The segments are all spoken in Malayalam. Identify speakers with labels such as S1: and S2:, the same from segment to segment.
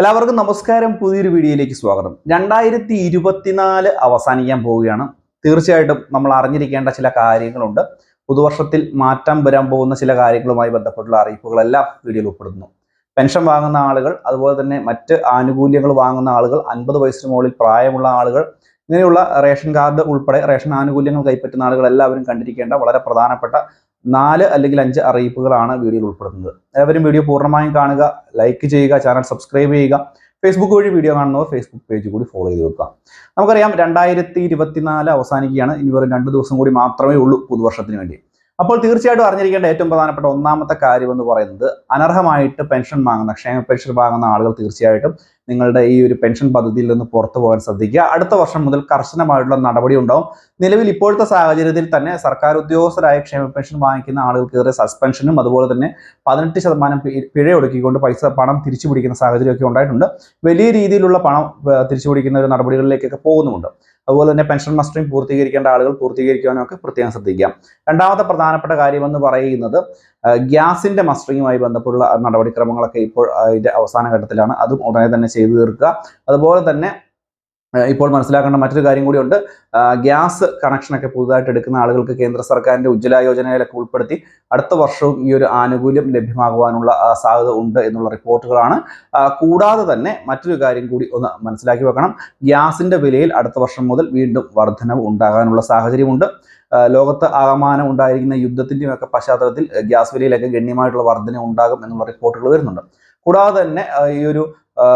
S1: എല്ലാവർക്കും നമസ്കാരം. പുതിയൊരു വീഡിയോയിലേക്ക് സ്വാഗതം. രണ്ടായിരത്തി ഇരുപത്തിനാല് അവസാനിക്കാൻ പോവുകയാണ്. തീർച്ചയായിട്ടും നമ്മൾ അറിഞ്ഞിരിക്കേണ്ട ചില കാര്യങ്ങളുണ്ട്. പുതുവർഷത്തിൽ മാറ്റം വരാൻ പോകുന്ന ചില കാര്യങ്ങളുമായി ബന്ധപ്പെട്ടുള്ള അറിയിപ്പുകളെല്ലാം വീഡിയോയിൽ ഉൾപ്പെടുന്നു. പെൻഷൻ വാങ്ങുന്ന ആളുകൾ അതുപോലെ തന്നെ മറ്റ് ആനുകൂല്യങ്ങൾ വാങ്ങുന്ന ആളുകൾ അൻപത് വയസ്സിന് മുകളിൽ പ്രായമുള്ള ആളുകൾ ഇങ്ങനെയുള്ള റേഷൻ കാർഡ് ഉൾപ്പെടെ റേഷൻ ആനുകൂല്യങ്ങൾ കൈപ്പറ്റുന്ന ആളുകൾ എല്ലാവരും കണ്ടിരിക്കേണ്ട വളരെ പ്രധാനപ്പെട്ട നാല് അല്ലെങ്കിൽ അഞ്ച് അറിയിപ്പുകളാണ് വീഡിയോയിൽ ഉൾപ്പെടുന്നത് എല്ലാവരും വീഡിയോ പൂർണമായും കാണുക ലൈക്ക് ചെയ്യുക ചാനൽ സബ്സ്ക്രൈബ് ചെയ്യുക. ഫേസ്ബുക്ക് വഴി വീഡിയോ കാണുന്നവർ ഫേസ്ബുക്ക് പേജ് കൂടി ഫോളോ ചെയ്ത് വെക്കുക. നമുക്കറിയാം രണ്ടായിരത്തി ഇരുപത്തിനാല് അവസാനിക്കുകയാണ്. ഇനി വെറും രണ്ട് ദിവസം കൂടി മാത്രമേ ഉള്ളൂ പുതുവർഷത്തിന് വേണ്ടി. അപ്പോൾ തീർച്ചയായിട്ടും അറിഞ്ഞിരിക്കേണ്ട ഏറ്റവും പ്രധാനപ്പെട്ട ഒന്നാമത്തെ കാര്യം എന്ന് പറയുന്നത് അനർഹമായിട്ട് പെൻഷൻ വാങ്ങുന്ന ക്ഷേമ പെൻഷൻ വാങ്ങുന്ന ആളുകൾ തീർച്ചയായിട്ടും നിങ്ങളുടെ ഈ ഒരു പെൻഷൻ പദ്ധതിയിൽ നിന്ന് പുറത്തു പോകാൻ ശ്രദ്ധിക്കുക. അടുത്ത വർഷം മുതൽ കർശനമായിട്ടുള്ള നടപടി ഉണ്ടാവും. നിലവിൽ ഇപ്പോഴത്തെ സാഹചര്യത്തിൽ തന്നെ സർക്കാർ ഉദ്യോഗസ്ഥരായ ക്ഷേമ പെൻഷൻ വാങ്ങിക്കുന്ന ആളുകൾക്കെതിരെ സസ്പെൻഷനും അതുപോലെ തന്നെ പതിനെട്ട് ശതമാനം പിഴ ഒടുക്കിക്കൊണ്ട് പൈസ പണം തിരിച്ചു പിടിക്കുന്ന സാഹചര്യമൊക്കെ ഉണ്ടായിട്ടുണ്ട്. വലിയ രീതിയിലുള്ള പണം തിരിച്ചു പിടിക്കുന്ന ഒരു നടപടികളിലേക്കൊക്കെ പോകുന്നുമുണ്ട്. അതുപോലെ തന്നെ പെൻഷൻ മസ്റ്ററിംഗ് പൂർത്തീകരിക്കേണ്ട ആളുകൾ പൂർത്തീകരിക്കാനും ഒക്കെ പ്രത്യേകം ശ്രദ്ധിക്കാം രണ്ടാമത്തെ പ്രധാനപ്പെട്ട കാര്യമെന്ന് പറയുന്നത് ഗ്യാസിന്റെ മസ്റ്ററിങ്ങുമായി ബന്ധപ്പെട്ടുള്ള നടപടിക്രമങ്ങളൊക്കെ ഇപ്പോൾ അതിന്റെ അവസാന ഘട്ടത്തിലാണ്. അതും ഉടനെ തന്നെ ചെയ്തു തീർക്കുക. അതുപോലെ തന്നെ ഇപ്പോൾ മനസ്സിലാക്കേണ്ട മറ്റൊരു കാര്യം കൂടിയുണ്ട് ഗ്യാസ് കണക്ഷനൊക്കെ പുതുതായിട്ട് എടുക്കുന്ന ആളുകൾക്ക് കേന്ദ്ര സർക്കാരിന്റെ ഉജ്ജ്വല യോജനയിലൊക്കെ ഉൾപ്പെടുത്തി അടുത്ത വർഷവും ഈ ഒരു ആനുകൂല്യം ലഭ്യമാകുവാനുള്ള സാധ്യത ഉണ്ട് എന്നുള്ള റിപ്പോർട്ടുകളാണ്. കൂടാതെ തന്നെ മറ്റൊരു കാര്യം കൂടി ഒന്ന് മനസ്സിലാക്കി വെക്കണം. ഗ്യാസിന്റെ വിലയിൽ അടുത്ത വർഷം മുതൽ വീണ്ടും വർധനവ് ഉണ്ടാകാനുള്ള സാഹചര്യമുണ്ട്. ലോകത്ത് ആകമാനം ഉണ്ടായിരിക്കുന്ന യുദ്ധത്തിന്റെയും ഒക്കെ പശ്ചാത്തലത്തിൽ ഗ്യാസ് വിലയിലൊക്കെ ഗണ്യമായിട്ടുള്ള വർധന ഉണ്ടാകും എന്നുള്ള റിപ്പോർട്ടുകൾ വരുന്നുണ്ട്. കൂടാതെ തന്നെ ഈ ഒരു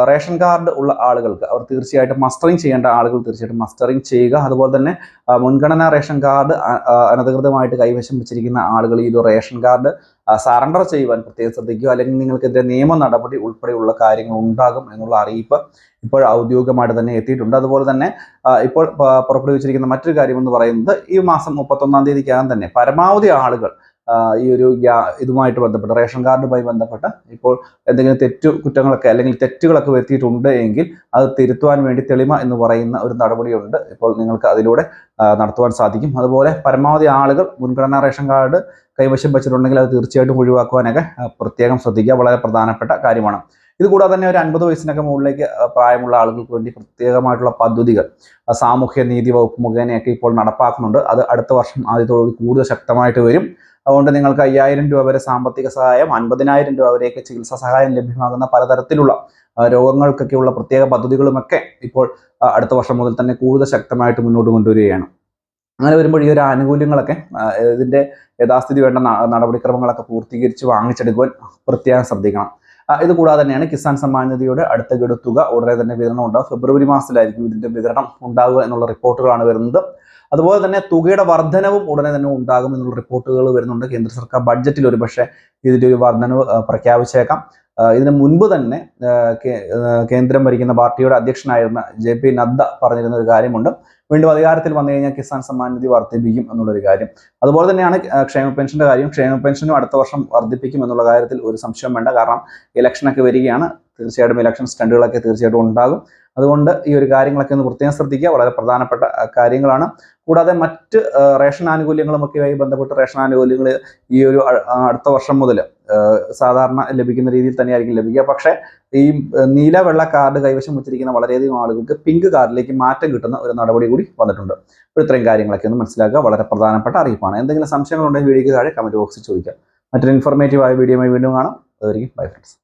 S1: റേഷൻ കാർഡ് ഉള്ള ആളുകൾക്ക് അവർ തീർച്ചയായിട്ടും മസ്റ്ററിങ് ചെയ്യേണ്ട ആളുകൾ തീർച്ചയായിട്ടും മസ്റ്ററിങ് ചെയ്യുക. അതുപോലെ തന്നെ മുൻഗണന റേഷൻ കാർഡ് അനധികൃതമായിട്ട് കൈവശം വെച്ചിരിക്കുന്ന ആളുകൾ ഈ ഒരു റേഷൻ കാർഡ് സറണ്ടർ ചെയ്യുവാൻ പ്രത്യേകം ശ്രദ്ധിക്കുക. അല്ലെങ്കിൽ നിങ്ങൾക്കെതിരെ നിയമ നടപടി ഉൾപ്പെടെയുള്ള കാര്യങ്ങൾ ഉണ്ടാകും എന്നുള്ള അറിയിപ്പ് ഇപ്പോൾ ഔദ്യോഗികമായിട്ട് തന്നെ എത്തിയിട്ടുണ്ട്. അതുപോലെ തന്നെ ഇപ്പോൾ പുറപ്പെടുവിച്ചിരിക്കുന്ന മറ്റൊരു കാര്യം എന്ന് പറയുന്നത് ഈ മാസം മുപ്പത്തൊന്നാം തീയതിക്കകം തന്നെ പരമാവധി ആളുകൾ ഈ ഒരു ഇതുമായിട്ട് ബന്ധപ്പെട്ട് റേഷൻ കാർഡുമായി ബന്ധപ്പെട്ട ഇപ്പോൾ എന്തെങ്കിലും തെറ്റു കുറ്റങ്ങളൊക്കെ അല്ലെങ്കിൽ തെറ്റുകളൊക്കെ വരുത്തിയിട്ടുണ്ട് എങ്കിൽ അത് തിരുത്തുവാൻ വേണ്ടി തെളിമ എന്ന് പറയുന്ന ഒരു നടപടിയുണ്ട്. ഇപ്പോൾ നിങ്ങൾക്ക് അതിലൂടെ നടത്തുവാൻ സാധിക്കും. അതുപോലെ പരമാവധി ആളുകൾ മുൻഗണനാ റേഷൻ കാർഡ് കൈവശം വെച്ചിട്ടുണ്ടെങ്കിൽ അത് തീർച്ചയായിട്ടും ഒഴിവാക്കുവാനൊക്കെ പ്രത്യേകം ശ്രദ്ധിക്കുക. വളരെ പ്രധാനപ്പെട്ട കാര്യമാണ്. ഇത് കൂടാതെ തന്നെ ഒരു അൻപത് വയസ്സിനൊക്കെ മുകളിലേക്ക് പ്രായമുള്ള ആളുകൾക്ക് വേണ്ടി പ്രത്യേകമായിട്ടുള്ള പദ്ധതികൾ സാമൂഹ്യ നീതി വകുപ്പ് മുഖേനയൊക്കെ ഇപ്പോൾ നടപ്പാക്കുന്നുണ്ട്. അത് അടുത്ത വർഷം ആദ്യത്തോടുകൂടി കൂടുതൽ ശക്തമായിട്ട് വരും. അതുകൊണ്ട് നിങ്ങൾക്ക് അയ്യായിരം രൂപ വരെ സാമ്പത്തിക സഹായം അൻപതിനായിരം രൂപ വരെയൊക്കെ ചികിത്സാ സഹായം ലഭ്യമാകുന്ന പലതരത്തിലുള്ള രോഗങ്ങൾക്കൊക്കെയുള്ള പ്രത്യേക പദ്ധതികളുമൊക്കെ ഇപ്പോൾ അടുത്ത വർഷം മുതൽ തന്നെ കൂടുതൽ ശക്തമായിട്ട് മുന്നോട്ട് കൊണ്ടുവരികയാണ്. അങ്ങനെ വരുമ്പോൾ ഈ ഒരു ആനുകൂല്യങ്ങളൊക്കെ ഇതിന്റെ യഥാസ്ഥിതി വേണ്ട നടപടിക്രമങ്ങളൊക്കെ പൂർത്തീകരിച്ച് വാങ്ങിച്ചെടുക്കുവാൻ പ്രത്യേകം ശ്രദ്ധിക്കണം. ഇത് കൂടാതെ തന്നെയാണ് കിസാൻ സമ്മാൻ നിധിയുടെ അടുത്ത ഗഡുത്തുക തുക ഉടനെ തന്നെ വിതരണം ഉണ്ടാകും ഫെബ്രുവരി മാസത്തിലായിരിക്കും ഇതിന്റെ വിതരണം ഉണ്ടാവുക എന്നുള്ള റിപ്പോർട്ടുകളാണ് വരുന്നത്. അതുപോലെ തന്നെ തുകയുടെ വർധനവും ഉടനെ തന്നെ ഉണ്ടാകും എന്നുള്ള റിപ്പോർട്ടുകൾ വരുന്നുണ്ട്. കേന്ദ്ര സർക്കാർ ബഡ്ജറ്റിൽ ഒരു പക്ഷേ ഇതിന്റെ ഒരു വർധനവ് പ്രഖ്യാപിച്ചേക്കാം. ഇതിന് മുൻപ് തന്നെ കേന്ദ്രം ഭരിക്കുന്ന പാർട്ടിയുടെ അധ്യക്ഷനായിരുന്ന ജെ പി നദ്ദ പറഞ്ഞിരുന്ന ഒരു കാര്യമുണ്ട്. വീണ്ടും അധികാരത്തിൽ വന്നു കഴിഞ്ഞാൽ കിസാൻ സമ്മാൻ നിധി വർദ്ധിപ്പിക്കും എന്നുള്ളൊരു കാര്യം. അതുപോലെ തന്നെയാണ് ക്ഷേമ പെൻഷന്റെ കാര്യം. ക്ഷേമ പെൻഷനും അടുത്ത വർഷം വർദ്ധിപ്പിക്കും എന്നുള്ള കാര്യത്തിൽ ഒരു സംശയം വേണ്ട. കാരണം ഇലക്ഷനൊക്കെ വരികയാണ്. തീർച്ചയായിട്ടും ഇലക്ഷൻ സ്റ്റണ്ടുകളൊക്കെ തീർച്ചയായിട്ടും ഉണ്ടാകും. അതുകൊണ്ട് ഈ ഒരു കാര്യങ്ങളൊക്കെ ഒന്ന് പ്രത്യേകം ശ്രദ്ധിക്കുക. വളരെ പ്രധാനപ്പെട്ട കാര്യങ്ങളാണ്. കൂടാതെ മറ്റ് റേഷൻ ആനുകൂല്യങ്ങളുമൊക്കെയായി ബന്ധപ്പെട്ട് റേഷൻ ആനുകൂല്യങ്ങൾ ഈ ഒരു അടുത്ത വർഷം മുതൽ സാധാരണ ലഭിക്കുന്ന രീതിയിൽ തന്നെയായിരിക്കും ലഭിക്കുക. പക്ഷേ ഈ നീല വെള്ള കാർഡ് കൈവശം വെച്ചിരിക്കുന്ന വളരെയധികം ആളുകൾക്ക് പിങ്ക് കാർഡിലേക്ക് മാറ്റം കിട്ടുന്ന ഒരു നടപടി കൂടി വന്നിട്ടുണ്ട്. അപ്പോൾ ഇത്രയും കാര്യങ്ങളൊക്കെ ഒന്ന് മനസ്സിലാക്കുക. വളരെ പ്രധാനപ്പെട്ട അറിയിപ്പാണ്. എന്തെങ്കിലും സംശയങ്ങളുണ്ടെങ്കിൽ വീഡിയോയ്ക്ക് താഴെ കമന്റ് ബോക്സിൽ ചോദിക്കാം. മറ്റൊരു ഇൻഫോർമേറ്റീവ് ആയ വീഡിയോയുമായി വീണ്ടും കാണാം. അതുവരെയും ബൈ ഫ്രണ്ട്സ്